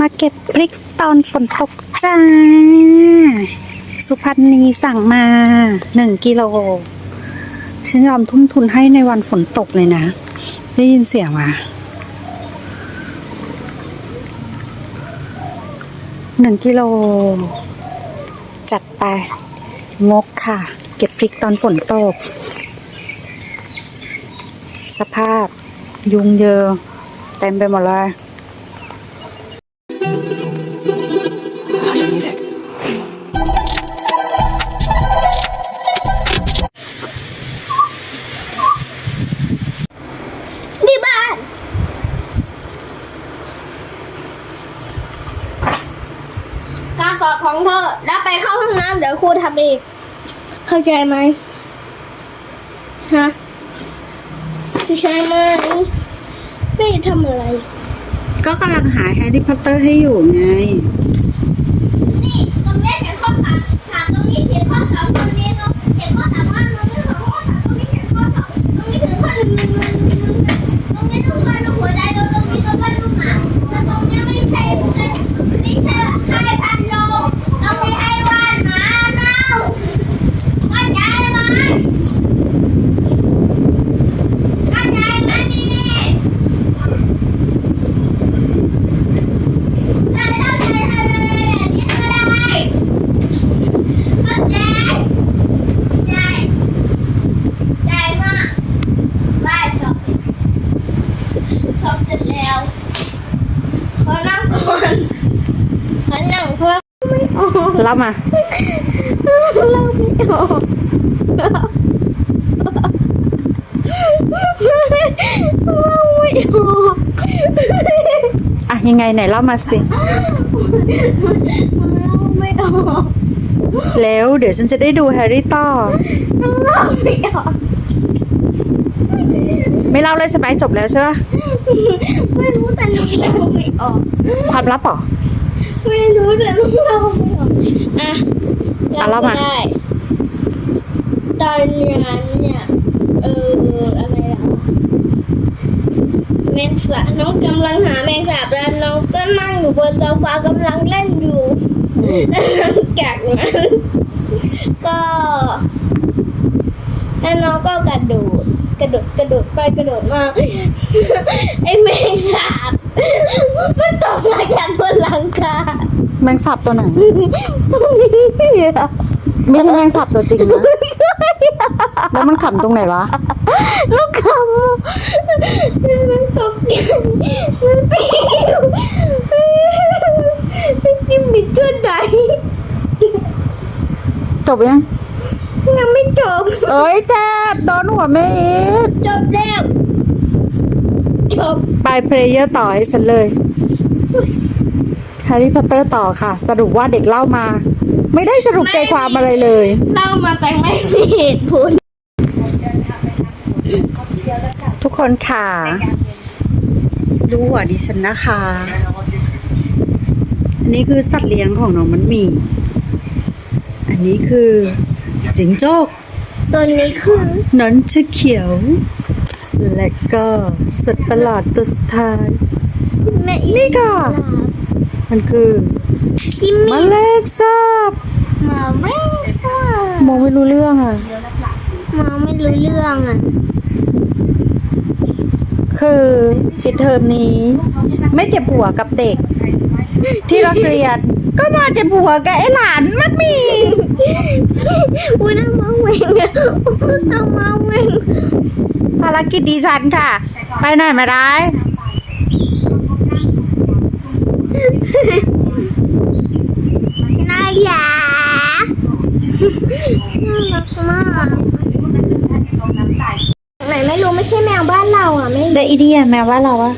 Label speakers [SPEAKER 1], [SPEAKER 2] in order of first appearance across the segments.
[SPEAKER 1] มาเก็บพริกตอนฝนตกจ้า สุพรรณีสั่งมาหนึ่งกิโลฉันยอมทุ่มทุนให้ในวันฝนตกเลยนะ ได้ยินเสียงมาหนึ่งกิโล จัดไป งกค่ะ เก็บพริกตอนฝนตก สภาพ ยุงเยอะ เต็มไปหมดเลย
[SPEAKER 2] ครูทำเอง เข้าใจไหมฮะเข้าใจไหมไม่ได้ทำอะไร
[SPEAKER 1] ก็กำลังหาแฮร์รี่พอตเตอร์ให้อยู่ไง
[SPEAKER 2] นี่ตรงนี้เขียนข้อสามถามตรงนี้เขียนข้อสองตรงนี้ตรงเขียนข้อสามว่าตรงนี้สองข้อสามตรงนี้เขียนข้อสองตรงนี้ถึงข้อหนึ่งหนึ่งหนึ่งหนึ่งหนึ่งตรงนี้ต้องวาดรูปหัวใจตรงตรงนี้ต้องวาดรูปหมาแต่ตรงนี้ไม่ใช่ไม่ใช่ให้พันโลตรงนี้ให้วาดหมาเน่าเข้าใจไหมเข้าใจไหมนี่นี่ถ้าเข้าใจทำอะไรแบบนี้ก็ได้ เข้าใจใจใจมากบ้านจบจบเสร็จแล้วขอนั่งก่อนขอนั่งเพราะไม่ออก
[SPEAKER 1] รับมา
[SPEAKER 2] เราไม่ออกเราไม่ออก
[SPEAKER 1] อะยังไงไหนเล่ามาสิ
[SPEAKER 2] เราไม่ออก
[SPEAKER 1] แล้วเดี๋ยวฉันจะได้ดูแฮร์รี่ต่อ
[SPEAKER 2] เราไม่ออก
[SPEAKER 1] ไม่เล่าเลยใช่ไหมจบแล้วใช่ปะ
[SPEAKER 2] ไม่รู้แต่ลูกเราไม่ออก
[SPEAKER 1] ความลับเหรอ
[SPEAKER 2] ไม่รู้แต่ลูกเราไม่ออกอะ
[SPEAKER 1] อะเล่ามา
[SPEAKER 2] ได้ตอนนั้นเนี่ยเอออะไรอะแมงสาบน้องกำลังหาแมงสาบแล้วน้องก็นั่งอยู่บนโซฟากำลังเล่นอยู่แล้วหลังจากนั้นก็แล้วน้องก็กระโดดกระโดดกระโดดไปกระโดดมาไอ้แมงสาบ มันตกมาจากบนหลังคา
[SPEAKER 1] แมงสับตัวไหน
[SPEAKER 2] ตรงนี้อะ
[SPEAKER 1] ไม่ใช่แมงสับตัวจริงนะ แล้วมันขำตรงไหนวะ
[SPEAKER 2] ลูกคำมันตกใจมันปิวมันจิ้มบิดจุดไหน
[SPEAKER 1] จบยัง
[SPEAKER 2] ยังไม่จบ
[SPEAKER 1] เอ้ยเจ็บโดนหัวแม่อีก
[SPEAKER 2] จบแล้วจ บ
[SPEAKER 1] ไปเพลเยอร์ต่อให้ฉันเลยแฮร์รี่พอตเตอร์ต่อค่ะ สรุปว่าเด็กเล่ามา ไม่ได้สรุปใจความอะไรเลย
[SPEAKER 2] เล่ามาแต่ไม่มีเหตุผล
[SPEAKER 1] ทุกคนค่ะ ดูหัวดิฉันนะคะ อันนี้คือสัตว์เลี้ยงของน้องมันหมี อันนี้คือจิงโจ้ก
[SPEAKER 2] ตัวนี้คือ
[SPEAKER 1] น้อนชะเขียว และก็สัตว์ประหลาดตัวสุดท้าย
[SPEAKER 2] แม่อี
[SPEAKER 1] นี่ค่ะ มันคือ
[SPEAKER 2] จิม
[SPEAKER 1] แม
[SPEAKER 2] มี่
[SPEAKER 1] ลงสาบ
[SPEAKER 2] มาเร่งซ่าม
[SPEAKER 1] องไม่รู้เรื่องอะ
[SPEAKER 2] มาไม่รู้เรื่องอะ
[SPEAKER 1] คือปิดเทอมนี้ ไม่เจ็บหัวกับเด็ก ที่เราเรียนก็มาเจ็บหัวกับไอ้หลานมันมี
[SPEAKER 2] อุ้ยน้ำมาเวงอะอุ้ยน้ำมาเวง
[SPEAKER 1] ภารกิจดีฉันค่ะ ไปไหนไม่ได้
[SPEAKER 2] น่ารักน่ารักมากไหนไม่รู้ไม่ใช่แมวบ้านเราอะไม่
[SPEAKER 1] ได้อีเดียแมวบ้านเราอะ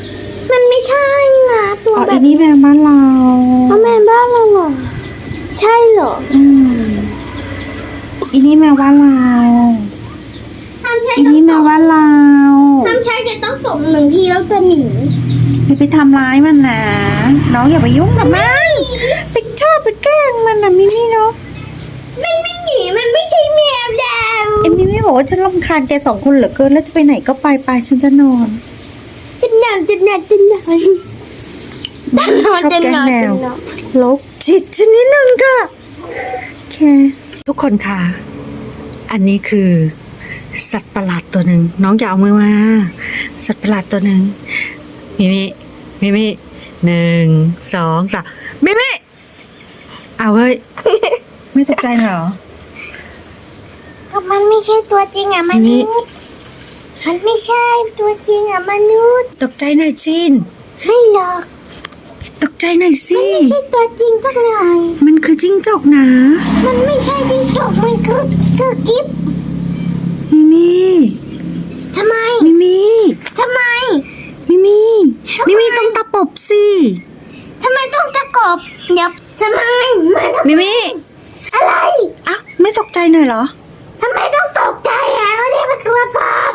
[SPEAKER 2] มันไม่ใช่นะตัว
[SPEAKER 1] อ๋อ
[SPEAKER 2] แบ
[SPEAKER 1] อี
[SPEAKER 2] บ
[SPEAKER 1] นี่แมวบ้านเรา
[SPEAKER 2] เอาแมวบ้านเราเหรอใช่เหรอ
[SPEAKER 1] อืมอีนี่แมวบ้านเรา
[SPEAKER 2] ห้าม ใช้
[SPEAKER 1] อีนี่แมวบ้านเรา
[SPEAKER 2] ห้ามใช้จะต้องส่งหนึ่งทีแล้วจะหนี
[SPEAKER 1] อย่าไปทำร้ายมันนะน้องอย่าไปยุ่งกับมันไปชอบไปแกล้งมันนะมิมี่เนาะ
[SPEAKER 2] มันไม่หนีมันไม่ใช่แมวดาว
[SPEAKER 1] เอ็มมิมี่บอกว่าฉันรำคาญแกสองคนเหลือเกินแล้วจะไปไหนก็ไปไปฉันจะนอน
[SPEAKER 2] จะนอนจะนอนจะนอนนอน
[SPEAKER 1] ชอบ
[SPEAKER 2] จะ
[SPEAKER 1] แกล้
[SPEAKER 2] น
[SPEAKER 1] ง
[SPEAKER 2] อน
[SPEAKER 1] แม
[SPEAKER 2] จะ
[SPEAKER 1] ว
[SPEAKER 2] นอน
[SPEAKER 1] ลบจิตชนิดหนึ่งค่ะโอเคทุกคนค่ะ อันนี้คือ สัตว์ประหลาดตัวหนึ่งน้องอย่าเอามือมา สัตว์ประหลาดตัวหนึ่งมิมิมิมิหนึ่งสองสามมิมิเอาเฮ้ยไม่ตกใจเหรอ
[SPEAKER 2] ก็มันไม่ใช่ตัวจริงอะม
[SPEAKER 1] มิมิ
[SPEAKER 2] นุษย์มันไม่ใช่ตัวจริงอะมนุษย์
[SPEAKER 1] ตกใจหน่อยจิน
[SPEAKER 2] ไม่หรอก
[SPEAKER 1] ตกใจหน่อยสิ
[SPEAKER 2] ไม่ใช่ตัวจริงสักหน่อย
[SPEAKER 1] มันคือจิ้งจกนะ
[SPEAKER 2] มันไม่ใช่จริงจกมันคือคือกิฟต์
[SPEAKER 1] มิมิ
[SPEAKER 2] ทำไม
[SPEAKER 1] มิมิ
[SPEAKER 2] ทำไม
[SPEAKER 1] มิมิ
[SPEAKER 2] ทำไม
[SPEAKER 1] มิมิต้องตะปบสิ
[SPEAKER 2] ทำไมต้องตะกบเดี๋ยวทำไมมัน
[SPEAKER 1] มิมิ
[SPEAKER 2] อะไร
[SPEAKER 1] อ้าวไม่ตกใจหน่อยเหรอ
[SPEAKER 2] ทำไมต้องตกใจอะวันนี้มันตัวปลอม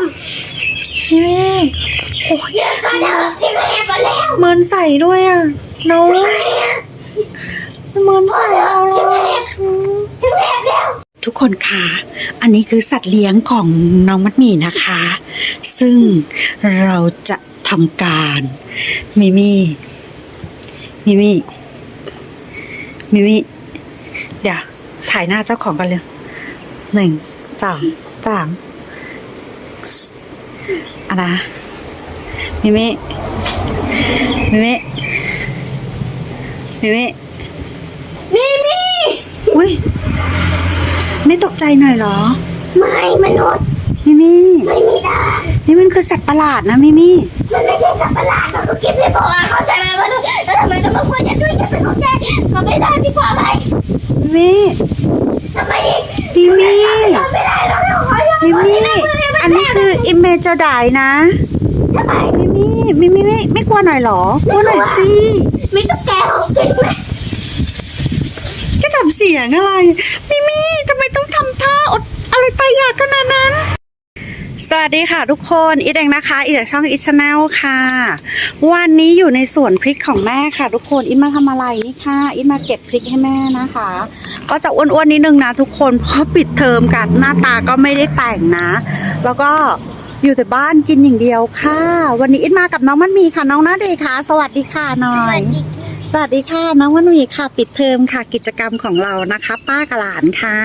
[SPEAKER 1] มิมิ
[SPEAKER 2] เดี๋ยวก็เดินสิแม่ไปแล้ว
[SPEAKER 1] เมินใส่ด้วยอะน้อง
[SPEAKER 2] ทำไมอะ
[SPEAKER 1] เมินใส่เราเล
[SPEAKER 2] สิแม่
[SPEAKER 1] ย
[SPEAKER 2] สิแม่แล้ว
[SPEAKER 1] ทุกคนค่ะ อันนี้คือสัตว์เลี้ยงของน้องมัดหมี่นะคะ ซึ่งเราจะทำการมิมิมิมิมิมิเดี๋ยวถ่ายหน้าเจ้าของกันเลยหนึ่งสองสามอะนะมิมิมิมิมิมิ
[SPEAKER 2] มีมี
[SPEAKER 1] อุ้ย ไม่ตกใจหน่อยเหรอ
[SPEAKER 2] ไม่มนุษย์
[SPEAKER 1] มิมิ
[SPEAKER 2] ไม่มีทาง
[SPEAKER 1] นี่มันคือสัตว์ประหลาดนะมิมิ
[SPEAKER 2] มันไม่ใช่สัตว์ประหลาดหรอกก็กิฟต์ไม่บอกอะเข้าใจไหมมนุษย์แล้วทำไมต้องมาคุยกันด้วยอย่าไปเข้าใจก็ไม่ได้ดีกว่าไหม
[SPEAKER 1] มิ
[SPEAKER 2] ทำไมอีก
[SPEAKER 1] มิมิ
[SPEAKER 2] ทำไม่ได้หรอกเราขอโทษ
[SPEAKER 1] มิมิอันนี้คืออิมเมจดายนะ
[SPEAKER 2] ทำไม
[SPEAKER 1] มิมิมิมิไม่ไม่กลัวหน่อยเหรอกลัวหน่อยสิ
[SPEAKER 2] มีตุ๊กแกของจริงไหม
[SPEAKER 1] แค่ทำเสียงอะไร มิมิทำไมต้องทำท่าอ ดอะไรไปอยากขนาดนั้น สวัสดีค่ะทุกคนอีเองนะคะอีจากช่องอีชแนลค่ะ วันนี้อยู่ในสวนพริกของแม่ค่ะ ทุกคนอีมาทำอะไรนี่ค่ะอีมาเก็บพริกให้แม่นะคะ ก็จะอ้วนๆนิดนึงนะทุกคนเพราะปิดเทอมกันหน้าตาก็ไม่ได้แต่งนะ แล้วก็อยู่แต่บ้านกินอย่างเดียวค่ะ วันนี้อินมากับน้องมันมีค่ะน้องนาเดค่ะ สวัสดีค่ะหน่อย สวัสดีค่ะน้องมันมีค่ะปิดเทอมค่ะ กิจกรรมของเรานะคะ ป้ากับหลานค่ะ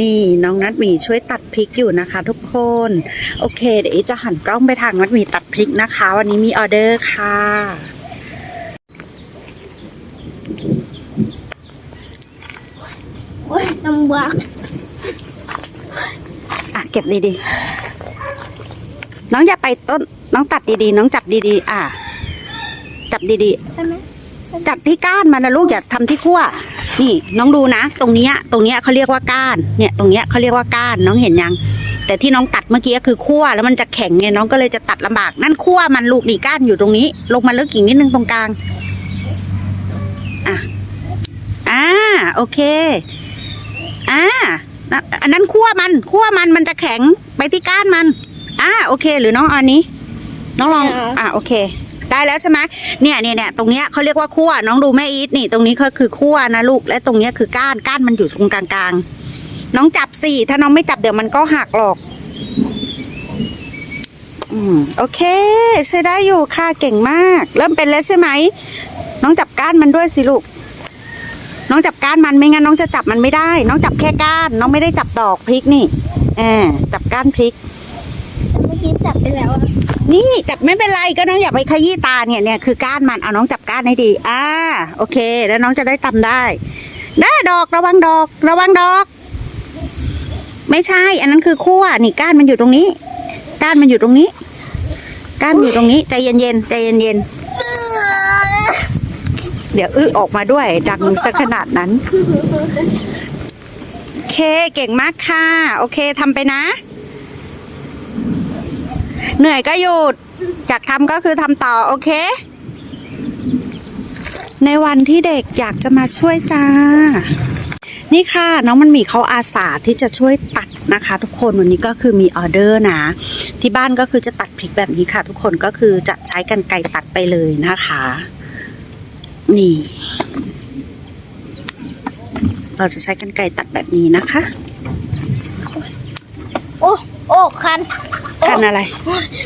[SPEAKER 1] นี่น้องนัดหมีช่วยตัดพริกอยู่นะคะ ทุกคน โอเค เดี๋ยวอีจะหันกล้องไปทางนัดหมีตัดพริกนะคะ วันนี้มีออเดอร์ค่ะ
[SPEAKER 2] โอ้ยลำบาก
[SPEAKER 1] อะเก็บดีๆ น้องอย่าไปต้น น้องตัดดีๆ น้องจับดีๆ อะ จับดี
[SPEAKER 2] ใช่ไหม
[SPEAKER 1] ๆจับที่ก้านมันนะลูกอย่าทำที่ขั้ว นี่น้องดูนะ ตรงเนี้ยตรงเนี้ยเขาเรียกว่าก้านเนี่ยตรงเนี้ยเขาเรียกว่าก้านน้องเห็นยัง แต่ที่น้องตัดเมื่อกี้ก็คือขั้วแล้วมันจะแข็งไงน้องก็เลยจะตัดลำบากนั่นขั้วมันลูกนี่ก้านอยู่ตรงนี้ ลงมาลึกอีกนิดนึงตรงกลางอะอ่าโอเคอ่านะอันนั้นคั่วมันคั่วมันมันจะแข็งไปที่ก้านมันอ่าโอเค หรือน้องเอาอันนี้ น้องลองอ่าโอเค ได้แล้วใช่ไหมเนี่ยเนี่ยเนี่ยตรงเนี้ยเขาเรียกว่าคั่วน้องดูแม่อีทนี่ ตรงนี้ก็คือคั่วนะลูกและตรงเนี้ยคือก้านก้านมันอยู่ตรงกลางๆน้องจับสิถ้าน้องไม่จับเดี๋ยวมันก็หักหรอกอืมโอเค ใช้ได้อยู่ค่ะเก่งมาก เริ่มเป็นแล้วใช่ไหมน้องจับก้านมันด้วยสิลูกน้องจับก้านมันไม่งั้นน้องจะจับมันไม่ได้ น้องจับแค่ก้าน น้องไม่ได้จับดอกพริกนี่แอบจับก้านพริก
[SPEAKER 2] กี้จับไปแล้วอะ
[SPEAKER 1] นี่จับไม่เป็นไรก็น้องอย่าไปขยี้ตาเนี่ยเนี่ยคือก้านมันเอาน้องจับก้านให้ดี อ่า โอเค แล้วน้องจะได้ตำได้ได้ดอกระวังดอก ระวังดอก ไม่ใช่ อันนั้นคือขั้วนี่ก้านมันอยู่ตรงนี้ ก้านมันอยู่ตรงนี้ ก้านมันอยู่ตรงนี้ใจเย็นๆใจเย็นๆเดี๋ยวอื้อออกมาด้วย ดังสักขนาดนั้น โอเคเก่งมากค่ะ โอเคทำไปนะ เหนื่อยก็หยุดอยากทำก็คือทำต่อโอเค ในวันที่เด็กอยากจะมาช่วยจ้า นี่ค่ะน้องมันมีเขาอาสาที่จะช่วยตัดนะคะ ทุกคนวันนี้ก็คือมีออเดอร์นะ ที่บ้านก็คือจะตัดพริกแบบนี้ค่ะ ทุกคนก็คือจะใช้กันไกตัดไปเลยนะคะ นี่ เราจะใช้กันไกตัดแบบนี้นะคะ
[SPEAKER 2] โอ้ โอ้ คัน โอ้
[SPEAKER 1] กันอะไร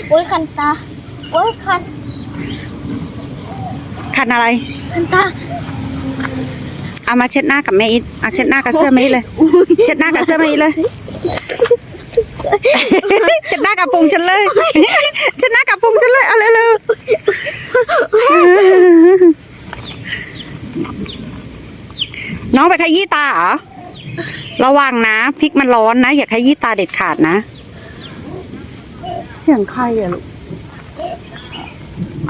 [SPEAKER 2] โอ้ยคันตา โอ้ยคัน
[SPEAKER 1] คันอะไร
[SPEAKER 2] คันตา
[SPEAKER 1] เอามาเช็ดหน้ากับแม่อีทเอาเช็ดหน้ากับเสื้อแม่อีทเลย เช็ดหน้ากับเสื้อแม่อีทเลย เช็ดหน้ากับพุงฉันเลย เช็ดหน้ากับพุงฉันเลย เอาเร็วๆน้องไปขยี้ตาเหรอ ระวังนะพริกมันร้อนนะ อย่าขยี้ตาเด็ดขาดนะเสียงใครอะลูก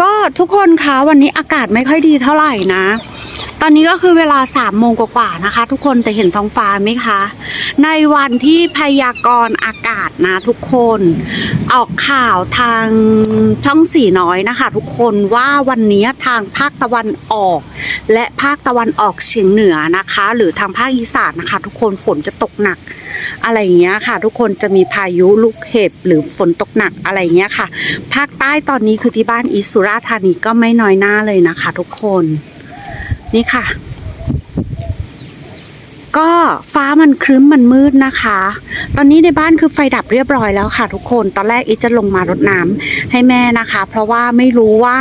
[SPEAKER 1] ก็ทุกคนคะวันนี้อากาศไม่ค่อยดีเท่าไหร่นะ ตอนนี้ก็คือเวลาสามโมงกว่าๆนะคะ ทุกคนจะเห็นท้องฟ้าไหมคะ ในวันที่พยากรณ์อากาศนะทุกคน ออกข่าวทางช่องสีน้อยนะคะ ทุกคนว่าวันนี้ทางภาคตะวันออก และภาคตะวันออกเฉียงเหนือนะคะ หรือทางภาคอีสานนะคะ ทุกคนฝนจะตกหนัก อะไรอย่างเงี้ยค่ะ ทุกคนจะมีพายุลูกเห็บหรือฝนตกหนักอะไรอย่างเงี้ยค่ะ ภาคใต้ตอนนี้คือที่บ้านอิสุราธานีก็ไม่น้อยหน้าเลยนะคะ ทุกคน นี่ค่ะ ก็ฟ้ามันครึ้มมันมืดนะคะ ตอนนี้ในบ้านคือไฟดับเรียบร้อยแล้วค่ะทุกคน ตอนแรกอีจะลงมารดน้ำให้แม่นะคะ เพราะว่าไม่รู้ว่า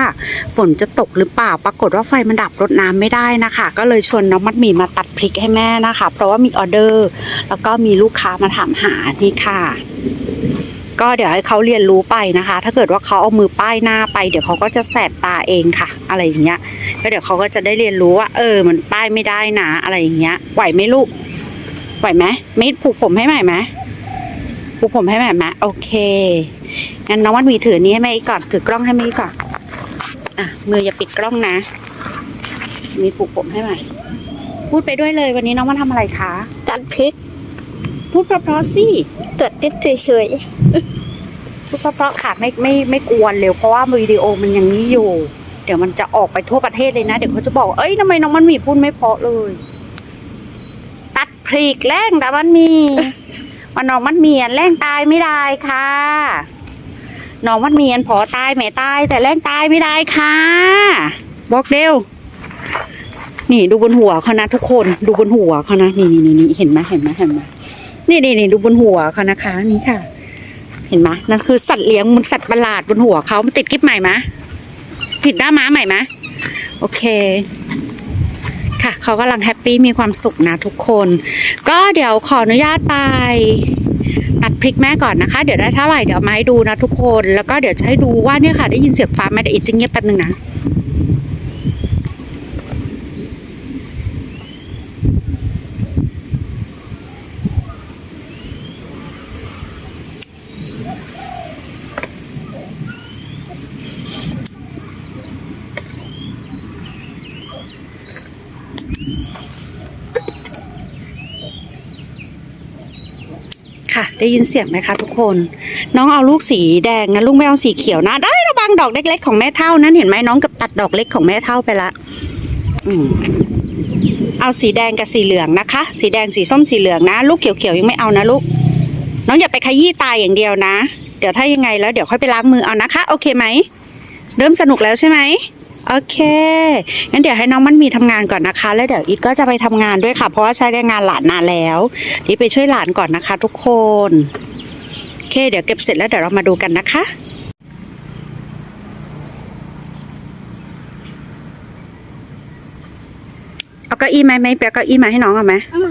[SPEAKER 1] ฝนจะตกหรือเปล่า ปรากฏว่าไฟมันดับรดน้ำไม่ได้นะคะ ก็เลยชวนน้องมัดหมี่มาตัดพริกให้แม่นะคะ เพราะว่ามีออเดอร์ แล้วก็มีลูกค้ามาถามหานี่ค่ะ ก็เดี๋ยวให้เขาเรียนรู้ไปนะคะ ถ้าเกิดว่าเขาเอามือป้ายหน้าไป เดี๋ยวเขาก็จะแสบตาเองค่ะ อะไรอย่างเงี้ยก็เดี๋ยวเขาก็จะได้เรียนรู้ว่า เออ มันป้ายไม่ได้นะอะไรอย่างเงี้ยไหวไหมลูกไหวไหมมิดผูกผมให้ใหม่ไหมผูกผมให้ใหม่ไหมโอเคงั้นน้องวันวีถือนี้ให้แม่อีกก่อนถือกล้องให้แม่อีกก่อนอะมืออย่าปิดกล้องนะ มีผูกผมให้ใหม่พูดไปด้วยเลยวันนี้น้องมาทำอะไรคะ
[SPEAKER 2] ตัดพริก
[SPEAKER 1] พูดเพราะๆสิ
[SPEAKER 2] ตัดติดเฉย
[SPEAKER 1] พูดเพราะๆค่ะไม่ไม่ไม่กวนเร็วเพราะว่าวิดีโอมันยังนี้อยู่ เดี๋ยวมันจะออกไปทั่วประเทศเลยนะ เดี๋ยวเขาจะบอกเอ้ยทำไมน้องมันมีพูดไม่เพราะเลย ตัดพริกแรงแต่มันมีมันน้องมันเมียนแรงตายไม่ได้ค่ะน้องมันเมียนพอตายแม่ตาย แต่แรงตายไม่ได้ค่ะ บอกเร็วนี่ดูบนหัวเขานะทุกคนดูบนหัวเขานะนี่นี่นี่เห็นไหมเห็นไหมเห็นไหมนี่นี่นี่ดูบนหัวเขานะคะนี่ค่ะ เห็นไหมนั่นคือสัตว์เลี้ยงมันสัตว์ประหลาดบนหัวเขามันติดกิ๊บใหม่ไหมผิดหน้าม้าใหม่ไหมโอเค ค่ะเขากำลังแฮปปี้มีความสุขนะทุกคน ก็เดี๋ยวขออนุญาตไปตัดพริกแม่ก่อนนะคะ เดี๋ยวได้เท่าไหร่เดี๋ยวมาให้ดูนะทุกคน แล้วก็เดี๋ยวจะให้ดูว่าเนี่ยค่ะได้ยินเสียงฟ้าไหมเดี๋ยวอีกจิงเงียบแป๊บนึงนะ ได้ยินเสียงไหมคะทุกคน น้องเอาลูกสีแดงนะลูกไม่เอาสีเขียวนะได้ระวังดอกเล็กๆของแม่เท่านั้นเห็นไหมน้องกับตัดดอกเล็กของแม่เท่าไปละอืมเอาสีแดงกับสีเหลืองนะคะ สีแดงสีส้มสีเหลืองนะ ลูกเขียวๆยังไม่เอานะลูก น้องอย่าไปขยี้ตายอย่างเดียวนะ เดี๋ยวถ้ายังไงแล้วเดี๋ยวค่อยไปล้างมือเอานะคะ โอเคไหม เริ่มสนุกแล้วใช่ไหม โอเคงั้นเดี๋ยวให้น้องมันมีทำงานก่อนนะคะ แล้วเดี๋ยวอีทก็จะไปทำงานด้วยค่ะ เพราะว่าใช้แรงงานหลานนานแล้วอีทไปช่วยหลานก่อนนะคะ ทุกคนโอเค เดี๋ยวเก็บเสร็จแล้วเดี๋ยวเรามาดูกันนะคะเอาเก้าอี้ไหมไหมเปียเก้าอี้มาให้น้องเอาไหม
[SPEAKER 2] เอาใหม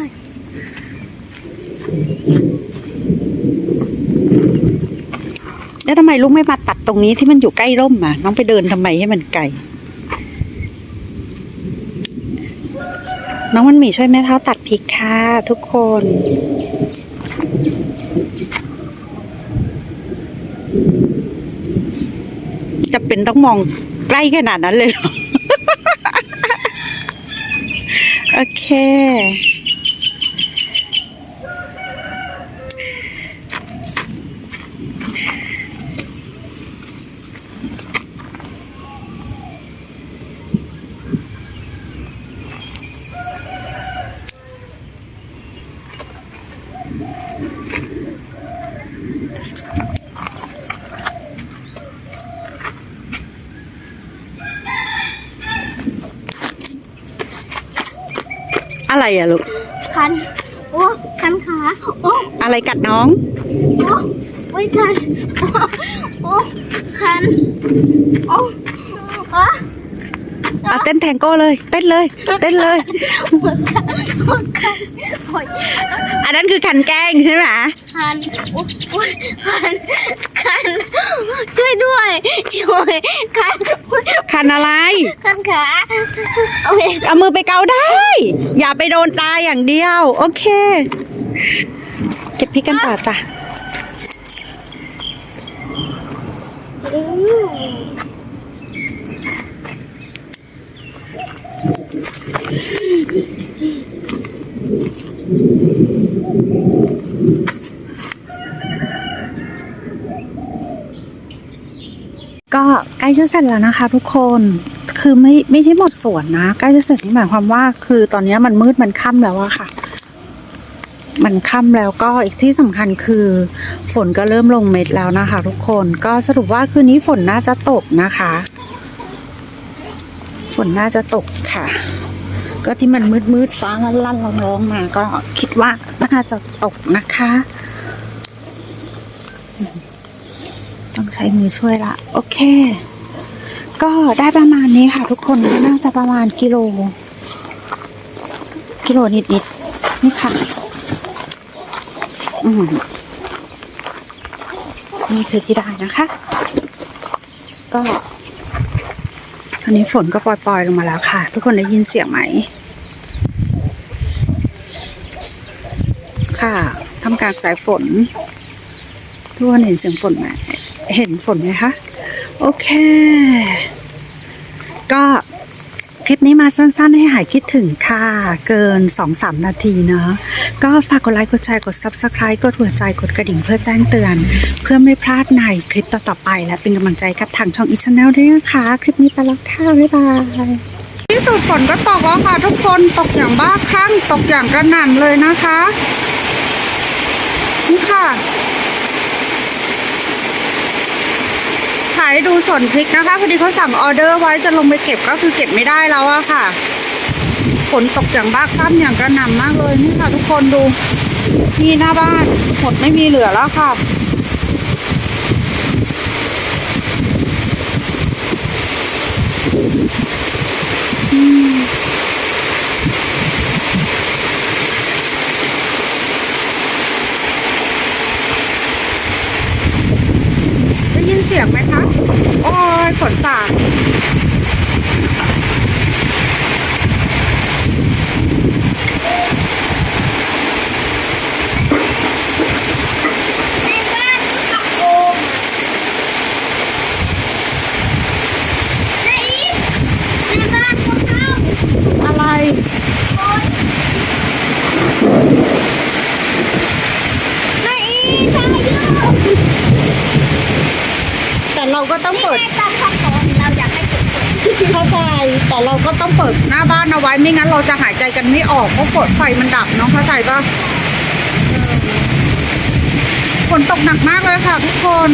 [SPEAKER 1] แล้วทำไมลูกไม่มาตัดตรงนี้ที่มันอยู่ใกล้ร่มอะ น้องไปเดินทำไมให้มันไกล น้องมันหมีช่วยแม่เท้าตัดพริกค่ะทุกคน จะเป็นต้องมองใกล้ขนาดนั้นเลยเหรอ โอเค อะไรอะลูก
[SPEAKER 2] คัน โอ้ คันขา โอ้
[SPEAKER 1] อะไรกัดน้อง
[SPEAKER 2] โอ้โอ้ยคัน โอ้โอ้คัน โอ้โอ้
[SPEAKER 1] เอาเต้นแทงโก้เลย เต้นเลย เต้นเลย
[SPEAKER 2] หมดกันหมดกันหมด
[SPEAKER 1] อันนั้นคือคันแกล้งใช่ไหม
[SPEAKER 2] คันอุ๊ยอุ๊ยคันคันช่วยด้วยโอ้ยคัน
[SPEAKER 1] คันอะไร
[SPEAKER 2] คันขาโอ้ย
[SPEAKER 1] เอามือไปเกาได้ อย่าไปโดนตาอย่างเดียว โอเค เก็บพริกกันต่อจ้ะ
[SPEAKER 2] อืม
[SPEAKER 1] ก็ใกล้จะเสร็จแล้วนะคะทุกคนคือไม่ไม่ใช่หมดสวนนะใกล้จะเสร็จนี่หมายความว่า คือตอนนี้มันมืดมันค่ำแล้วอะค่ะ มันค่ำแล้วก็อีกที่สำคัญคือฝนก็เริ่มลงเม็ดแล้วนะคะ ทุกคนก็สรุปว่าคืนนี้ฝนน่าจะตกนะคะ ฝนน่าจะตกค่ะ ก็ที่มันมืดมืดฟ้าลั่นลั่นๆร้องๆมา ก็คิดว่าน่าจะตกนะคะ ต้องใช้มือช่วยละ โอเค ก็ได้ประมาณนี้ค่ะทุกคนน่าจะประมาณกิโล กิโลนิดๆนี่ค่ะ อืมนี่คือที่ได้นะคะ ก็ตอนนี้ฝนก็ปล่อยๆลงมาแล้วค่ะ ทุกคนได้ยินเสียงไหม ค่ะทำ การสายฝน ทุกคนเห็นเสียงฝนไหมเห็นฝนไหมคะ โอเค ก็คลิปนี้มาสั้นๆ ให้หายคิดถึงค่ะ เกิน 2-3 นาทีเนอะก็ฝากกดไลค์ กดแชร์ กด Subscribe กดหัวใจ กดกระดิ่งเพื่อแจ้งเตือน เพื่อไม่พลาดในคลิปต่อ ๆ ไป และเป็นกำลังใจกับทางช่องอีช n น l ด้วยนะคะ คลิปนี้ไปแล้วค่ะ บ๊ายบาย ที่สุดฝนก็ตกแล้วค่ะทุกคนตกอย่างบ้าคลั่งตกอย่างกระหน่ำเลยนะคะ นี่ค่ะถ่ายดูสนพริกนะคะ พอดีเขาสั่งออเดอร์ไว้จะลงไปเก็บก็คือเก็บไม่ได้แล้วอะค่ะ ฝนตกอย่างบ้าคลั่งอย่างกระหน่ำมากเลยนี่ค่ะ ทุกคนดูนี่หน้าบ้านหมดไม่มีเหลือแล้วค่ะ ฝนสาด
[SPEAKER 2] ในบ้านขับโอมในอีฟในบ้านพวกเขา
[SPEAKER 1] อะไร
[SPEAKER 2] ในอีฟพายุ
[SPEAKER 1] แต่เราก็ต้องเปิด
[SPEAKER 2] นตก
[SPEAKER 1] เข้าใจแต่เราก็ต้องเปิดหน้าบ้านเอาไว้ไม่งั้นเราจะหายใจกันไม่ออกเพราะฝนไฟมันดับเน้องเข้าใจปะเออฝนตกหนักมากเลยค่ะทุกคน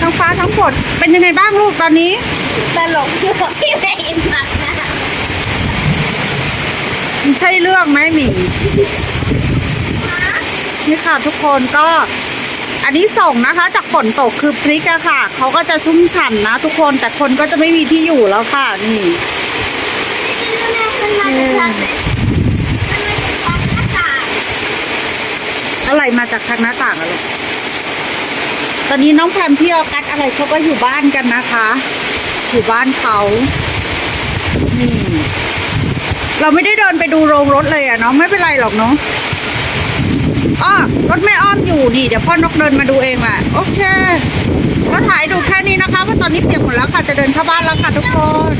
[SPEAKER 1] ทั้งฟ้าทั้งฝนเป็นยังไงบ้างลูกตอนนี้
[SPEAKER 2] ตลกอยู่กับพี่เมย์มากนะ
[SPEAKER 1] มันใช่เรื่องไหมหมีนี่ค่ะทุกคนก็อั นนี้ส่งนะคะจากฝนตกคือพริกอะค่ะ เขาก็จะชุ่มฉ่ำนะทุกคนแต่คนก็จะไม่มีที่อยู่แล้วค่ะนี่
[SPEAKER 2] มันมาจากทางไหนมันมาจากทางหน้าต่าง
[SPEAKER 1] อะไรมาจากทางหน้าต่างอะลูกตอนนี้น้องแพมพี่ออกัสอะไรเขาก็อยู่บ้านกันนะคะ อยู่บ้านเขานี่เราไม่ได้เดินไปดูโรงรถเลยอะเนาะไม่เป็นไรหรอกเนาะ อ้อรถแม่อ้อมอยู่นี่เดี๋ยวพ่อนกเดินมาดูเองแหละโอเคก็ถ่ายดูแค่นี้นะคะว่าตอนนี้เปียกหมดแล้วค่ะจะเดินเข้าบ้านแล้วค่ะทุกคน